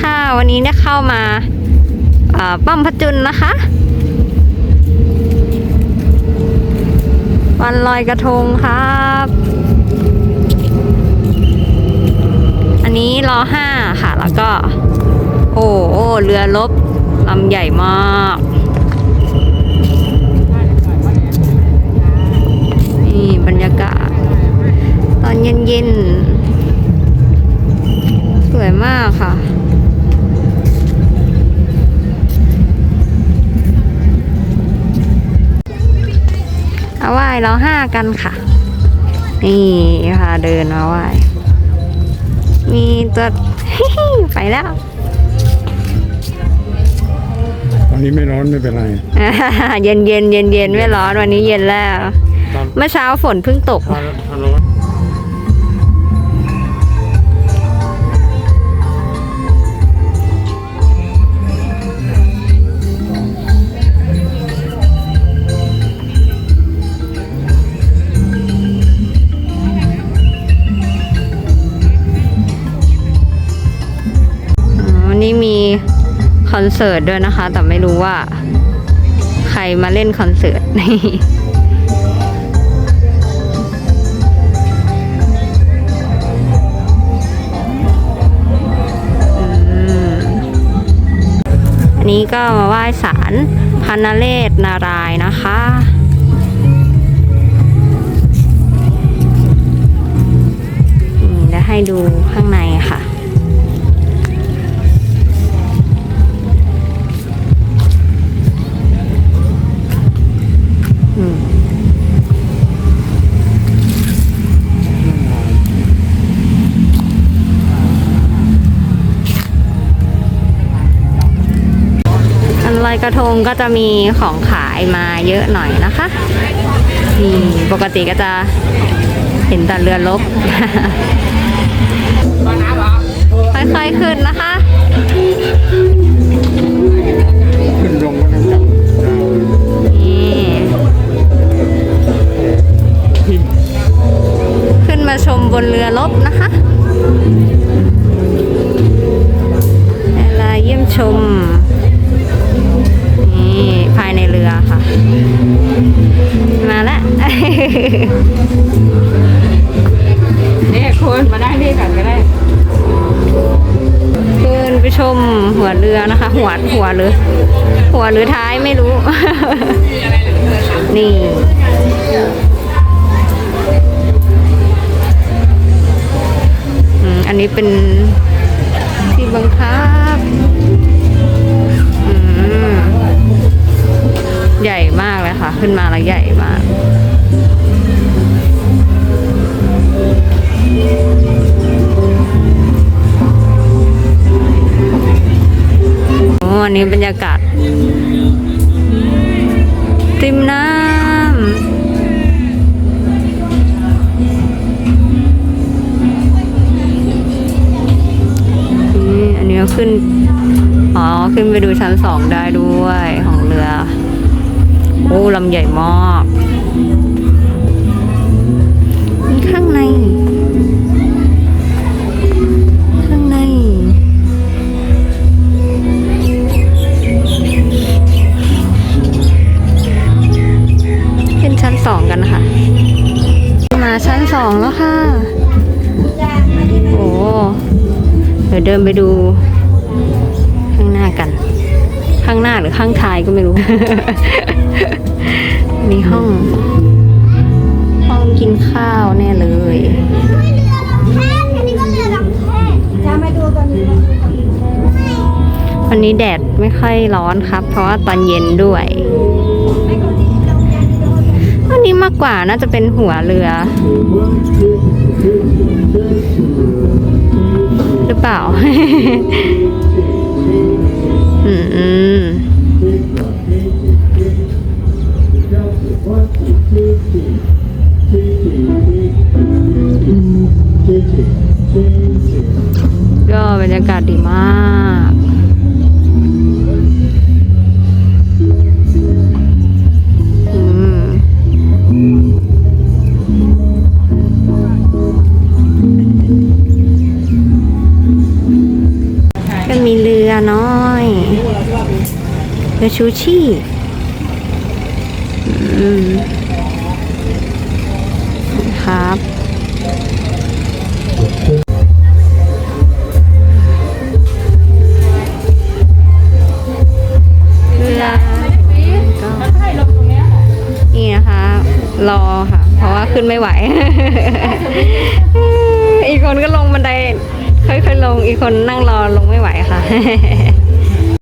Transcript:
ค่ะ วันนี้เนี่ยเข้ามาเอ่อป้อมพจุนนะคะ วันลอยกระทงครับ อันนี้รอห้าค่ะ แล้วก็ โอ้โอ้เรือลบลำใหญ่มาก เอาไหว้เราห้ากันค่ะ นี่ค่ะเดินมาไหว้มีตัวไปแล้ววันนี้ไม่ร้อนไม่เป็นไร เย็นเย็นเย็นเย็นๆไม่ร้อนวันนี้เย็นแล้วถ้าเมื่อเช้าฝนเพิ่งตก ถ้าถ้าร้อน คอนเสิร์ตด้วยนะคะ แต่ไม่รู้ว่า ใครมาเล่นคอนเสิร์ตอืมอันนี้ก็มาไหว้ศาลพันเรศนารายนะคะอืมเดี๋ยวให้ดูข้างใน อันลอยกระทงก็จะมีของขายมาเยอะหน่อยนะคะนี่ปกติก็จะเห็นแต่เรือลบค่อยๆขึ้นนะคะขึ้นลงก็ต้องจับนี่ขึ้นมาชมบนเรือลบนะคะเวลาเยี่ยมชม มาแล้วนี่คุณมาได้นี่ก่อนก็ได้ขึ้นไปชมหัวเรือนะคะ หัวหัวหรือ หัวหรือท้ายไม่รู้ นี่อืมอันนี้เป็นที่บังคับ ขึ้นมาแล้วใหญ่มากโอ้อันนี้บรรยากาศริมน้ำนี่อันนี้ก็ขึ้น อ๋อ ขึ้นไปดูชั้นสองได้ด้วยของเรือ อ้ลำใหญ่มากข้างใน ข้างในขึ้นชั้นสองกันค่ะ มาชั้นสองแล้วค่ะ โอ้ เดี๋ยวเดินไปดู ข้างหน้ากัน ข้างหน้าหรือข้างท้ายก็ไม่รู้ มีห้อง ห้องกินข้าวแน่เลยวันนี้แดดไม่ค่อยร้อนครับ เพราะว่าตอนเย็นด้วยอันนี้มากกว่าน่าจะเป็นหัวเรือ หรือเปล่า อืม ก็บรรยากาศดีมากก็มีเรือน้อยเรือชูชีพอืม ครับเรือก็ให้ลงตรงนี้ยนี่นะคะ รอค่ะ เพราะว่าขึ้นไม่ไหว อีกคนก็ลงบันไดค่อยๆลง อีกคนนั่งรอลงไม่ไหวค่ะ